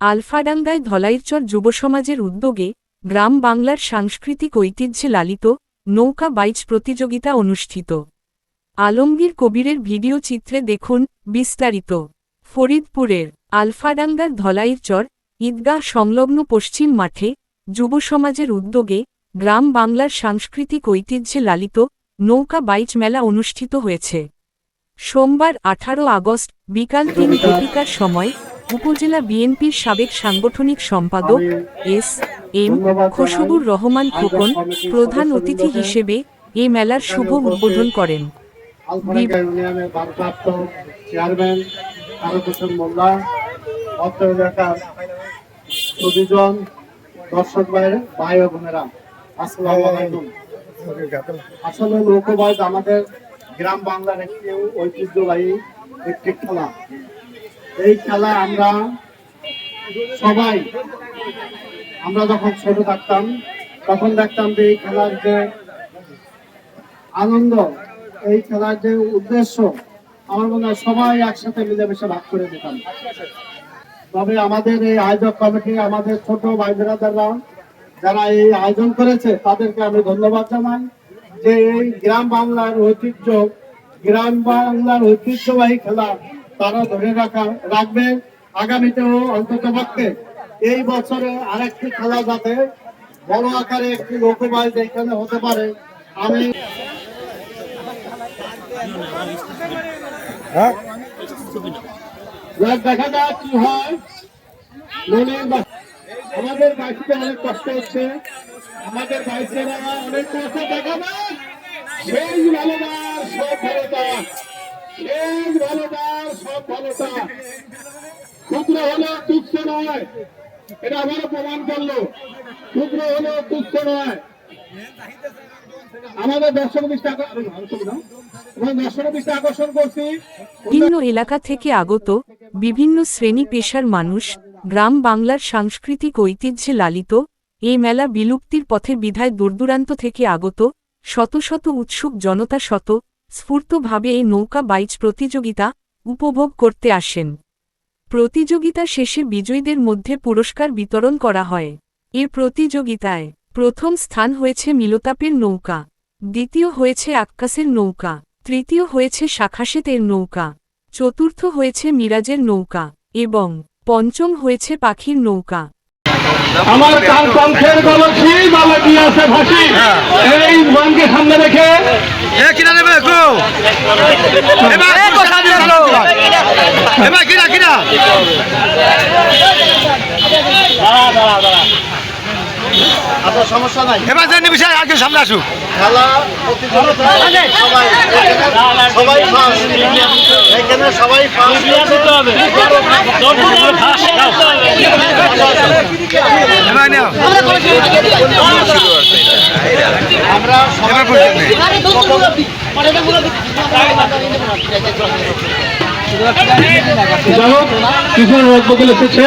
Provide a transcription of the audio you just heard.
আলফাডাঙ্গায় ধলাইরচর যুবসমাজের উদ্যোগে গ্রাম বাংলার সাংস্কৃতিক ঐতিহ্যে লালিত নৌকা বাইচ প্রতিযোগিতা অনুষ্ঠিত। আলমগীর কবিরের ভিডিও চিত্রে দেখুন বিস্তারিত। ফরিদপুরের আলফাডাঙ্গার ধলাইরচর ঈদগাহ সংলগ্ন পশ্চিম মাঠে যুবসমাজের উদ্যোগে গ্রাম বাংলার সাংস্কৃতিক ঐতিহ্যে লালিত নৌকা বাইচ মেলা অনুষ্ঠিত হয়েছে। সোমবার আঠারো আগস্ট বিকাল তিন ঘটিকার সময় উপজেলা বিএনপির সাবেক সাংগঠনিক সম্পাদক এস এম খসবুর রহমান খোকন প্রধান অতিথি হিসেবে এ মেলার শুভ উদ্বোধন করেন। আলফাডাঙ্গা ইউনিয়নের ভারপ্রাপ্ত চেয়ারম্যান মোল্লা সুদীজন দর্শক ভাই ভাই ও বোনেরা আসসালামু আলাইকুম। আসলে লোকবাদ আমাদের গ্রাম বাংলার একটি ঐতিহ্যবাহী একটি খেলা। এই খেলা আমরা সবাই, আমরা যখন ছোট থাকতাম, তখন দেখতাম যে এই খেলার যে আনন্দ, এই খেলার যে উদ্দেশ্য, আমার মনে হয় সবাই একসাথে মিলেমিশে ভাগ করে দিতাম। তবে আমাদের এই আয়োজক কমিটি, আমাদের ছোট ভাই বেড়াদাররা যারা এই আয়োজন করেছে, তাদেরকে আমি ধন্যবাদ জানাই যে এই গ্রাম বাংলার ঐতিহ্য, গ্রাম বাংলার ঐতিহ্যবাহী খেলা তারা ধরে রাখা রাখবে আগামীতেও অন্তত পক্ষে। এই বছরে আরেকটি খেলা যাতে বড় আকারে একটি লোকবাজ এখানে হতে পারে আমি এবার দেখা যাক কি হয়। আমাদের বাইশে অনেক কষ্ট হচ্ছে। আমাদের বাইশেরা অনেক কষ্ট দেখা যায় সেই ভালোবাস সব ভালোতা সেই ভালোবাস সব ভালোতা ক্ষুদ্র হলেও তুচ্ছ নয়। এটা প্রমাণ করল। ক্ষুদ্র হলেও তুচ্ছ নয়। এলাকা থেকে আগত বিভিন্ন শ্রেণি পেশার মানুষ গ্রাম বাংলার সাংস্কৃতিক ঐতিহ্যে লালিত এ মেলা বিলুপ্তির পথে বিধায় দূরদূরান্ত থেকে আগত শত শত উৎসুক জনতা শত স্ফূর্তভাবে এই নৌকা বাইচ প্রতিযোগিতা উপভোগ করতে আসেন। প্রতিযোগিতা শেষে বিজয়ীদের মধ্যে পুরস্কার বিতরণ করা হয়। এর প্রতিযোগিতায় প্রথম স্থান হয়েছে মিলতাপের নৌকা দ্বিতীয় হয়েছে আক্কাসের নৌকা তৃতীয় হয়েছে শাখাসেতের নৌকা চতুর্থ হয়েছে মিরাজের নৌকা এবং পঞ্চম হয়েছে পাখির নৌকা। আমার কাল কণ্ঠের গলছি গলে দিয়ে আছে ফাঁসি এই মনকে সামনে রেখে এ কিনা দাঁড়া একটু এবার একটু সামনে আসো এবার কিনা কিনা আপনার সমস্যা নাই? এবার যে নিবি আর কেউ সামনে আসুক। খেলা সবাই সবাই ফার্স্ট এখানে সবাই ফার্স্ট আমরা এবার যাই হোক কিছু বদল এসেছে